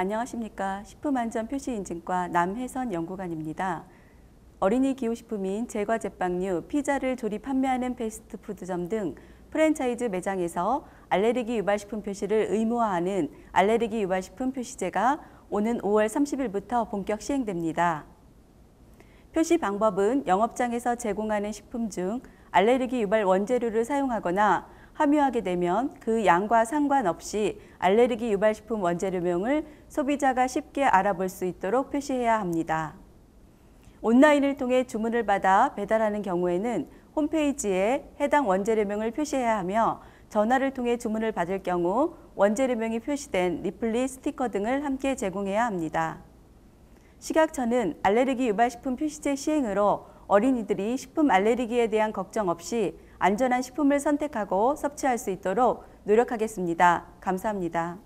안녕하십니까. 식품안전 표시인증과 남혜선 연구관입니다. 어린이 기호식품인 제과 제빵류, 피자를 조리 판매하는 패스트푸드점 등 프랜차이즈 매장에서 알레르기 유발식품 표시를 의무화하는 알레르기 유발식품 표시제가 오는 5월 30일부터 본격 시행됩니다. 표시 방법은 영업장에서 제공하는 식품 중 알레르기 유발 원재료를 사용하거나 함유하게 되면 그 양과 상관없이 알레르기 유발식품 원재료명을 소비자가 쉽게 알아볼 수 있도록 표시해야 합니다. 온라인을 통해 주문을 받아 배달하는 경우에는 홈페이지에 해당 원재료명을 표시해야 하며 전화를 통해 주문을 받을 경우 원재료명이 표시된 리플릿 스티커 등을 함께 제공해야 합니다. 식약처는 알레르기 유발식품 표시제 시행으로 어린이들이 식품 알레르기에 대한 걱정 없이 안전한 식품을 선택하고 섭취할 수 있도록 노력하겠습니다. 감사합니다.